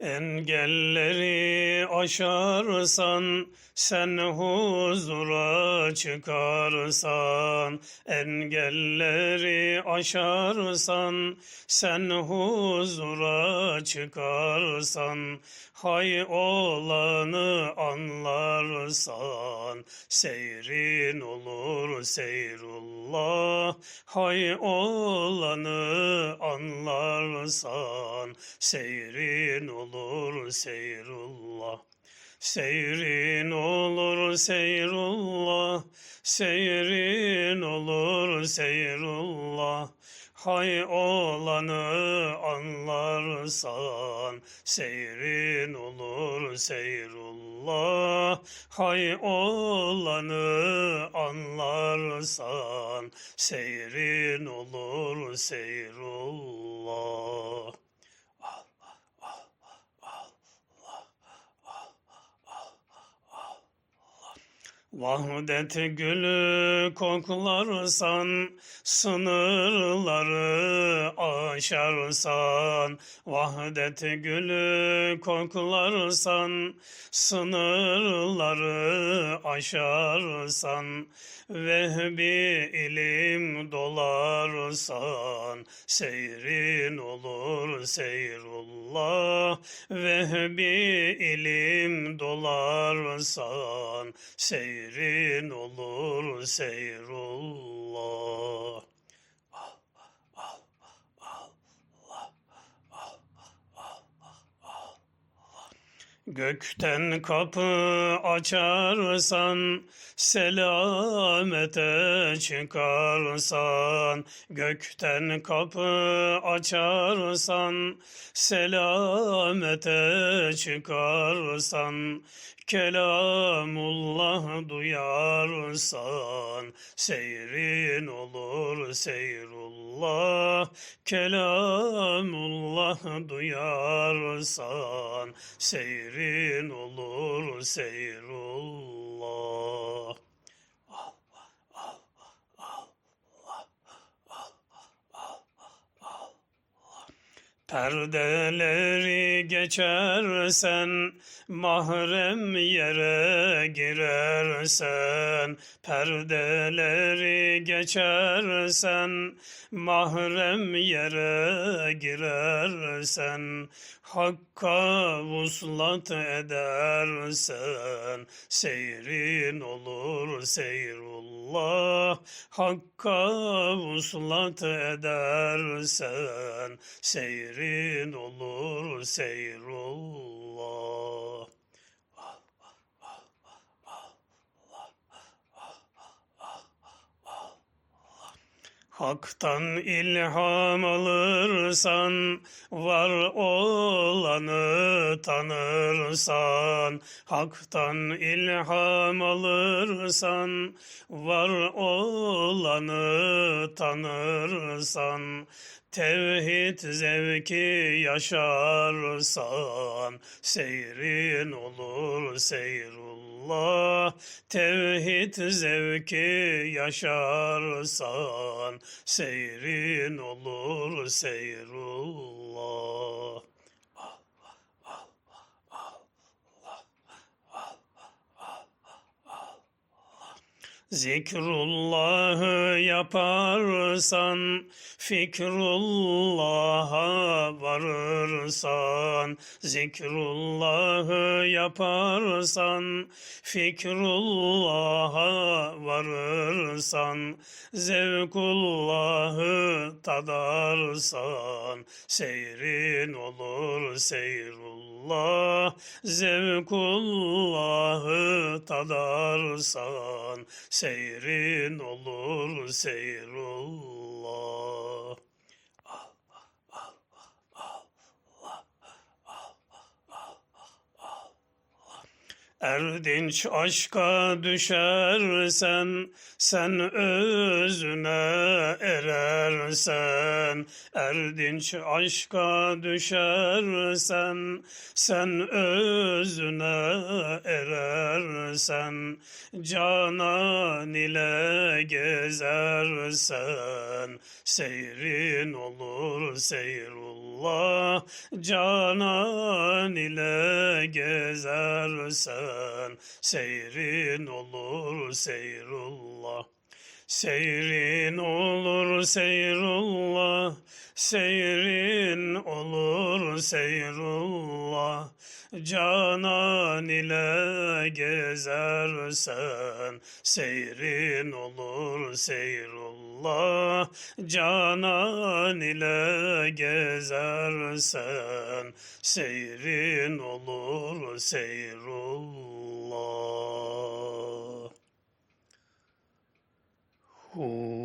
Engelleri aşarsan, sen huzura çıkarsan. Engelleri aşarsan, sen huzura çıkarsan. Hay olanı anlarsan, seyrin olur seyrullah. Hay olanı anlarsan, seyrin olur seyrullah. Seyrin olur seyrullah, seyrin olur seyrullah. Hay olanı anlarsan, seyrin olur seyrullah. Hay olanı anlarsan, seyrin olur seyrullah. Vahdet gülü koklarsan, sınırları aşarsan. Vahdet gülü koklarsan, sınırları aşarsan. Vehbi ilim dolarsan, seyrin olur seyrullah. Vehbi ilim dolarsan, seyrin olur seyrullah. Gökten kapı açarsan, selamete çıkarsan. Gökten kapı açarsan, selamete çıkarsan. Kelamullah duyarsan, seyrin olur seyrullah. Kelamullah duyarsan, seyrin olur seyrullah. Perdeleri geçersen, mahrem yere girersen. Perdeleri geçersen, mahrem yere girersen. Hakka vuslat edersen, seyrin olur seyrullah. Hakka vuslat edersen, seyrin olur seyrullah. Hak'tan ilham alırsan, var olanı tanırsan. Hak'tan ilham alırsan, var olanı tanırsan. Tevhid zevki yaşarsan, seyrin olur seyrullah. Tevhid zevki yaşarsan, seyrin olur seyrullah. Zikrullahı yaparsan, fikrullah'a varırsan. Zikrullahı yaparsan, fikrullah'a varırsan. Zevkullahı tadarsan, seyrin olur seyrullah. Zevkullahı tadarsan, seyrin olur seyrullah. Erdinç aşka düşersen, sen özüne erersen. Erdinç aşka düşersen, sen özüne erersen. Canan ile gezersen, seyrin olur seyrullah. Canan ile gezersen Seyrin olur seyrullah Seyrin olur seyrullah, seyrin olur seyrullah. Canan ile gezersen, seyrin olur seyrullah. Canan ile gezersen, seyrin olur seyrullah. Oh.